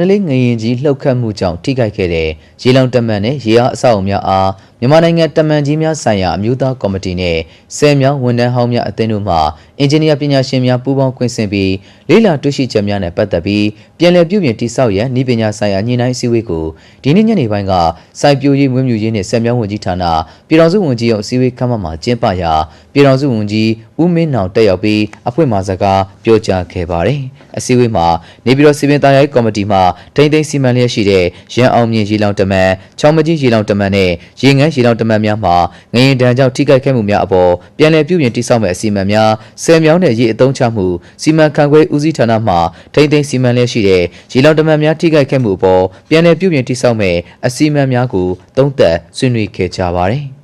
နလေးငရင်ကြီးလှုပ်ခတ်မှုကြောင့်ထိခိုက်ခဲ့တဲ့ရေလောင်တမန်နဲ့ရေအားအဆောက်အုံများအားမြန်မာနိုင်ငံတမန်ကြီးများဆိုင်ရာအမျိုးသားကော်မတီနဲ့ဆယ်မြောင်းဝန်ထမ်းဟောင်းများအသင်းတို့မှအင်ဂျင်နီယာပညာရှင်များပူးပေါင်းကွင်းဆင်းပြီးလေးလာတွေ့ရှိချက်များနဲ့ပတ်သက်ပြီးပြည်내ပြုပြင်တိစောက်ရန်ဤပညာဆိုင်ရာညှိနှိုင်းအစည်းအဝေးကိုဒီနေ့ညနေပိုင်းကစိုက်ပျိုးရေးမွေးမြူရေးနဲ့ဆယ်မြောင်းဝန်ကြီးဌာနပြည်တော်စုဝန်ကြီးရုံးအစည်းအဝေးခန်းမမှာကျင်းပရာပြည်တော်စုဝန်ကြီး ဦးမင်းနောင်တက်ရောက်ပြီးအဖွဲ့မှစကားပြောကြားခဲ့ပါတယ်အစည်းအဝေးမှာနေပြည်တော်စီပင်သားရိုက်ကော်မတီမှထိမ့်သိမ်းစီမံလျက်ရှိတဲ့ရန်အောင်မြင့်ရေလောင်တမန်ချောင်းမကြီးရေလောင်တမန်နဲ့ရေငန်းရေလောင်တမန်များမှာငရင်တန်ကြောင့်ထိခိုက်ခဲ့မှုများအပေါ်ပြန်လည်ပြုပြင်တိစောက်မဲ့အစီအမံများဆယ်မြောင်းတဲ့ရေအုံချမှုစီမံခန့်ခွဲဦးစီးဌာနမှထိမ့်သိမ်းစီမံလျက်ရှိတဲ့ရေလောင်တမန်များထိခိုက်ခဲ့မှုအပေါ်ပြန်လည်ပြုပြင်တိစောက်မဲ့အစီအမံများကိုသုံးသပ်ဆွေးနွေးခဲ့ကြပါတယ်။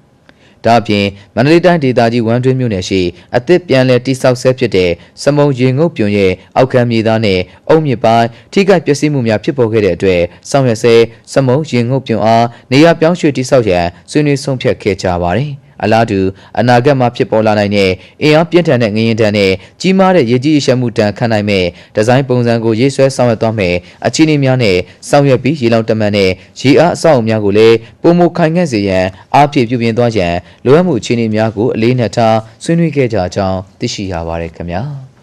ဒါအပြင်မန္တလေးတိုင်းဒေသကြီးဝမ်းတွင်းမြို့နယ်ရှိအသစ်ပြန်လည်တိစောက်ဆဲဖြစ်တဲ့စမုံရေငုတ်ပြွန်ရဲ့အောက်ခံမြေသားနဲ့အုံမြစ်ပိုင်းထိခိုက်ပျက်စီးမှုများဖြစ်ပေါ်ခဲ့တဲ့အတွက်ဆောင်ရွက်ဆဲစမုံရေငုတ်ပြွန်အားနေရာပြောင်းရွှေ့တိစောက်ရန်ဆွေးနွေးဆုံးဖြတ်ခဲ့ကြပါတယ်။ အလားတူအနာဂတ်မှာဖြစ်ပေါ်လာနိုင်တဲ့အင်အားပြင်းထန်တဲ့ငရင်တန်နဲ့ကြီးမားတဲ့ရေကြီးရေရှမ်းမှုတန်ခံနိုင်မဲ့ဒီဇိုင်းပုံစံကိုရေးဆွဲဆောင်ရွက်သွားမယ်အခြေအနေများနဲ့ဆောင်ရွက်ပြီးရေလောင်တမန်နဲ့ရေအားအဆောက်အအုံများကိုလည်းပုံမခိုင်ငံ့စေရန်အားဖြည့်ပြုပြင်သွားရန်လိုအပ်မှုအခြေအနေများကိုအလေးနက်ထားဆွေးနွေးခဲ့ကြကြောင်းသိရှိရပါတယ်ခင်ဗျာ။